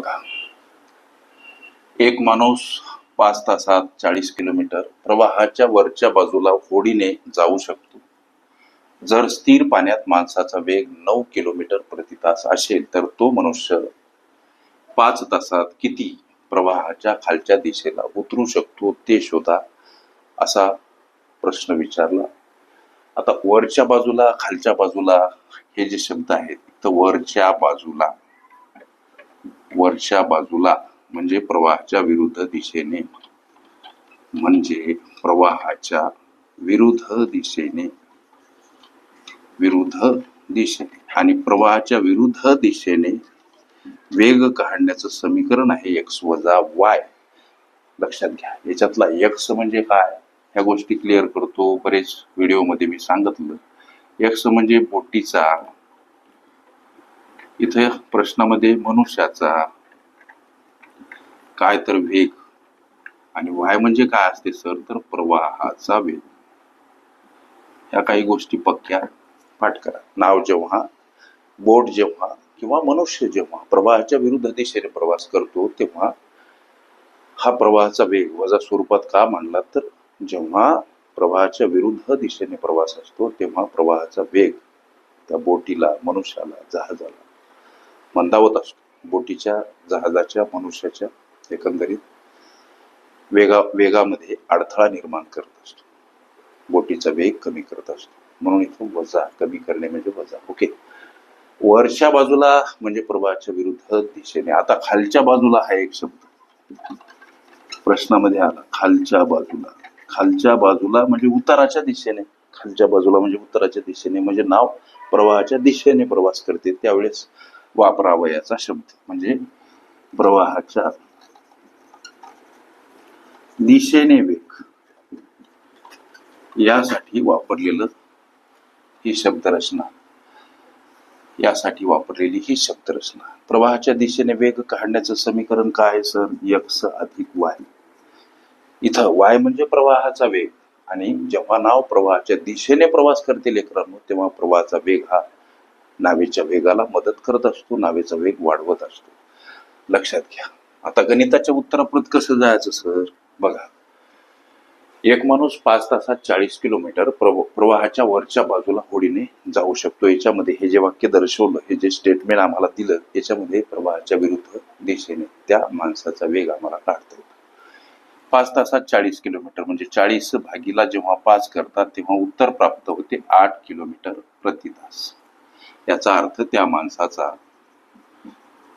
बघा. एक माणूस पाच तासात चाळीस किलोमीटर प्रवाहाच्या वरच्या बाजूला होडीने जाऊ शकतो. जर स्थिर पाण्यात माणसाचा वेग नऊ किलोमीटर प्रति तास असेल तर तो मनुष्य पाच तासात किती प्रवाहाच्या खालच्या दिशेला उतरू शकतो ते शोधा असा प्रश्न विचारला. आता वरच्या बाजूला खालच्या बाजूला हे जे शब्द आहेत तर वरच्या बाजूला वरच्या बाजूला म्हणजे प्रवाहाच्या विरुद्ध दिशेने. म्हणजे प्रवाहाच्या विरुद्ध दिशेने. विरुद्ध दिशेने आणि प्रवाहाच्या विरुद्ध दिशेने. वेग काढण्याचं समीकरण आहे एक्स वजा वाय लक्षात घ्या याच्यातला एक्स म्हणजे काय? ह्या गोष्टी क्लिअर करतो. बरेच व्हिडिओमध्ये मी सांगितलं. एक्स म्हणजे बोटीचा इथे प्रश्नामध्ये मनुष्याचा काय तर वेग आणि वाय म्हणजे काय असते सर? तर प्रवाहाचा वेग. ह्या काही गोष्टी पक्क्या पाठ करा. नाव जेव्हा बोट जेव्हा किंवा मनुष्य जेव्हा प्रवाहाच्या विरुद्ध दिशेने प्रवास करतो तेव्हा हा प्रवाहाचा वेग वजा स्वरूपात का मांडला? तर जेव्हा प्रवाहाच्या विरुद्ध दिशेने प्रवास असतो तेव्हा प्रवाहाचा वेग त्या बोटीला मनुष्याला जहाजाला मंदावत असतो. बोटीच्या जहाजाच्या मनुष्याच्या एकंदरीत वेगा वेगामध्ये अडथळा निर्माण करत असतो. बोटीचा वेग कमी करत असतो. म्हणून इथं वजा कमी करणे म्हणजे वजा. ओके. वरच्या बाजूला म्हणजे प्रवाहाच्या विरुद्ध दिशेने. आता खालच्या बाजूला हा एक शब्द. प्रश्नामध्ये आला. खालच्या बाजूला. खालच्या बाजूला म्हणजे उताराच्या दिशेने. खालच्या बाजूला म्हणजे उत्तराच्या दिशेने. म्हणजे नाव प्रवाहाच्या दिशेने प्रवास करते. त्यावेळेस वापरावयाचा शब्द. म्हणजे प्रवाहाच्या दिशेने वेग. यासाठी वापरलेलं ही शब्दरचना. यासाठी वापरलेली ही शब्दरचना. प्रवाहाच्या दिशेने वेग काढण्याचं समीकरण काय सर? यक्स अधिक वाय. इथं वाय म्हणजे प्रवाहाचा वेग. आणि जेव्हा नाव प्रवाहाच्या दिशेने प्रवास करते लेकरांनो तेव्हा प्रवाहाचा वेग हा नावेच्या वेगाला मदत करत असतो नावेचा वेग वाढवत असतो. लक्षात घ्या. आता गणिताच्या उत्तराप्रत कसं जायचं सर? बघा. एक माणूस पाच तासात चाळीस किलोमीटर प्रव- प्रवाहाच्या वरच्या बाजूला होडीने जाऊ शकतो. याच्यामध्ये हे जे वाक्य दर्शवलं हे जे स्टेटमेंट आम्हाला दिलं याच्यामध्ये प्रवाहाच्या विरुद्ध दिशेने त्या माणसाचा वेग आम्हाला काढता येतो. पाच तासात चाळीस किलोमीटर म्हणजे चाळीस भागीला जेव्हा पाच करतात तेव्हा उत्तर प्राप्त होते आठ किलोमीटर प्रति तास. याचा अर्थ त्या माणसाचा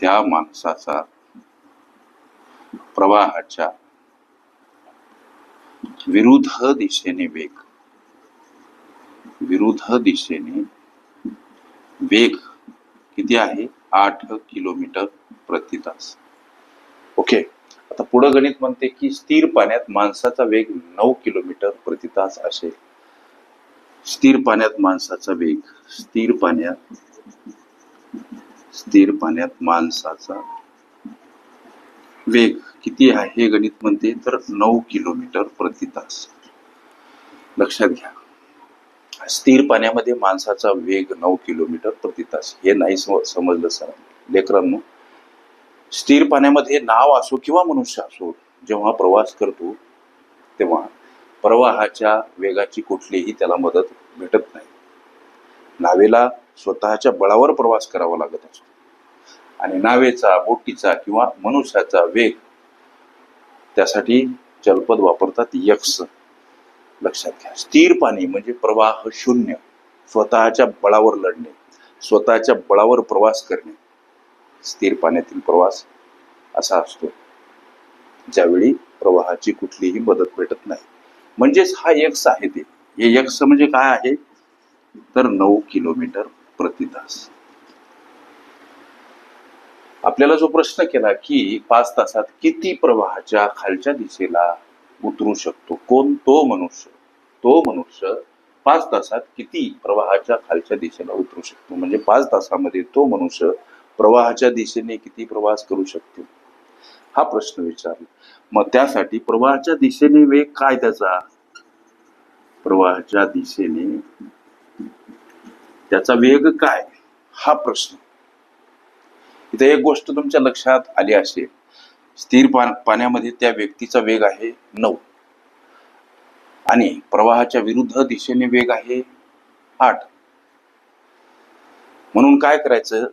त्या माणसाचा प्रवाहाच्या विरुद्ध दिशेने वेग. विरुद्ध दिशेने वेग किती आहे? आठ किलोमीटर प्रति तास. ओके. आता पुढं गणित म्हणते की स्थिर पाण्यात माणसाचा वेग नऊ किलोमीटर प्रति तास असेल. स्थिर पाण्यात माणसाचा वेग. स्थिर पाण्यात स्थिर पाण्यात माणसाचा वेग किती आहे हे गणित म्हणते तर नऊ किलोमीटर प्रति तास. लक्षात घ्या. स्थिर पाण्यामध्ये माणसाचा वेग नऊ किलोमीटर प्रति तास. हे नाही समजलं सर. लेकरांनो स्थिर पाण्यामध्ये नाव असो किंवा मनुष्य असो जेव्हा प्रवास करतो तेव्हा प्रवाहाच्या वेगाची कुठलीही त्याला मदत भेटत नाही. नावेला स्वतःच्या बळावर प्रवास करावा लागत असतो. आणि नावेचा बोटीचा किंवा मनुष्याचा वेग त्यासाठी जलपद वापरतात यक्स लक्षात घ्या. स्थिर पाणी म्हणजे प्रवाह शून्य. स्वतःच्या बळावर लढणे स्वतःच्या बळावर प्रवास करणे. स्थिर पाण्यातील प्रवास असा असतो. ज्यावेळी प्रवाहाची कुठलीही मदत भेटत नाही. म्हणजेच हा एक्स आहे ते. हे यक्स म्हणजे काय आहे? तर नऊ किलोमीटर प्रति तास. आपल्याला जो प्रश्न केला की पाच तासात किती प्रवाहाच्या खालच्या दिशेला उतरू शकतो? कोण? तो मनुष्य. तो मनुष्य पाच तासात किती प्रवाहाच्या खालच्या दिशेला उतरू शकतो? म्हणजे पाच तासामध्ये तो मनुष्य प्रवाहाच्या दिशेने किती प्रवास करू शकतो? हा प्रश्न विचारला. मग त्यासाठी प्रवाहाच्या दिशेने वेग काय त्याचा? प्रवाहाच्या दिशेने त्याचा वेग काय? हा प्रश्न. इथे एक गोष्ट तुमच्या लक्षात आली असेल. स्थिर पा- पाण्यामध्ये त्या व्यक्तीचा वेग आहे नऊ. आणि प्रवाहाच्या विरुद्ध दिशेने वेग आहे आठ. म्हणून काय करायचं?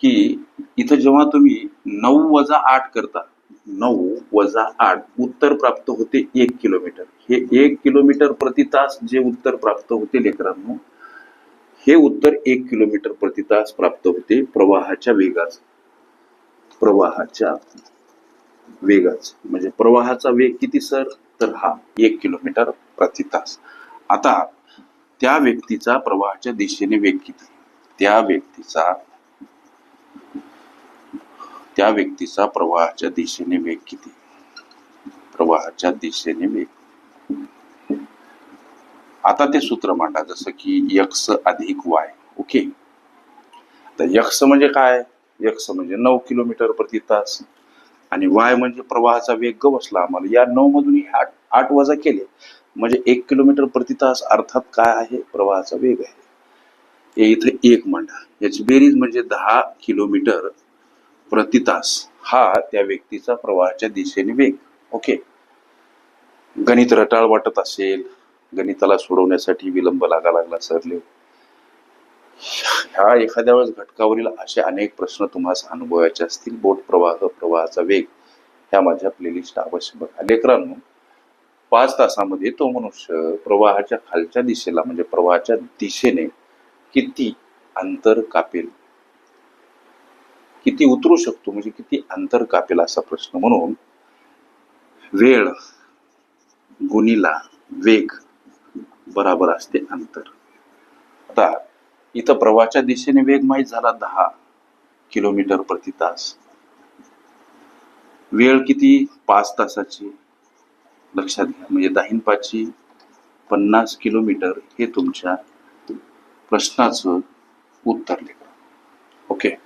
की इथं जेव्हा तुम्ही नऊ वजा आठ करता नऊ वजा आठ उत्तर प्राप्त होते एक किलोमीटर. हे एक किलोमीटर प्रति तास जे उत्तर प्राप्त होते लेकरांनो हे उत्तर एक किलोमीटर प्रति तास प्राप्त होते प्रवाहाच्या वेगाच. प्रवाहाच्या वेगाच. म्हणजे प्रवाहाचा वेग किती सर? तर हा एक किलोमीटर प्रति तास. आता त्या व्यक्तीचा प्रवाहाच्या दिशेने वेग किती? त्या व्यक्तीचा त्या व्यक्तीचा प्रवाहाच्या दिशेने वेग किती? प्रवाहाच्या दिशेने वेग. आता ते सूत्र मांडा जसं की यक्स अधिक वाय ओके? तर यक्स म्हणजे काय? यक्स म्हणजे नऊ किलोमीटर प्रति तास. आणि वाय म्हणजे प्रवाहाचा वेग ग बसला आम्हाला. या नऊ मधून आठ आठ वजा केले म्हणजे एक किलोमीटर प्रति तास अर्थात काय आहे? प्रवाहाचा वेग आहे. हे इथे एक मांडा. याची बेरीज म्हणजे दहा किलोमीटर प्रति तास हा त्या व्यक्तीचा प्रवाहाच्या दिशेने वेग. ओके? गणित रटाळ वाटत असेल गणिताला सोडवण्यासाठी विलंब लागा लागला सरले. ह्या एखाद्या वेळेस घटकावरील असे अनेक प्रश्न तुम्हाला अनुभवायचे असतील. बोट प्रवाह प्रवाहाचा वेग. ह्या माझ्या प्लेलिस्ट अवश्य बघा. लेकरांनो पाच तासामध्ये तो मनुष्य प्रवाहाच्या खालच्या दिशेला म्हणजे प्रवाहाच्या दिशेने किती अंतर कापेल? किती उतरू शकतो? म्हणजे किती अंतर कापेल असा प्रश्न म्हणून वेळ गुणीला वेग बराबर असते अंतर. आता इथं प्रवाहाच्या दिशेने वेग माहीत झाला दहा किलोमीटर प्रति तास. वेळ किती? पाच तासाची. लक्षात घ्या. म्हणजे दाहीन पाचची पन्नास किलोमीटर हे तुमच्या प्रश्नाचं उत्तर लिहा. ओके?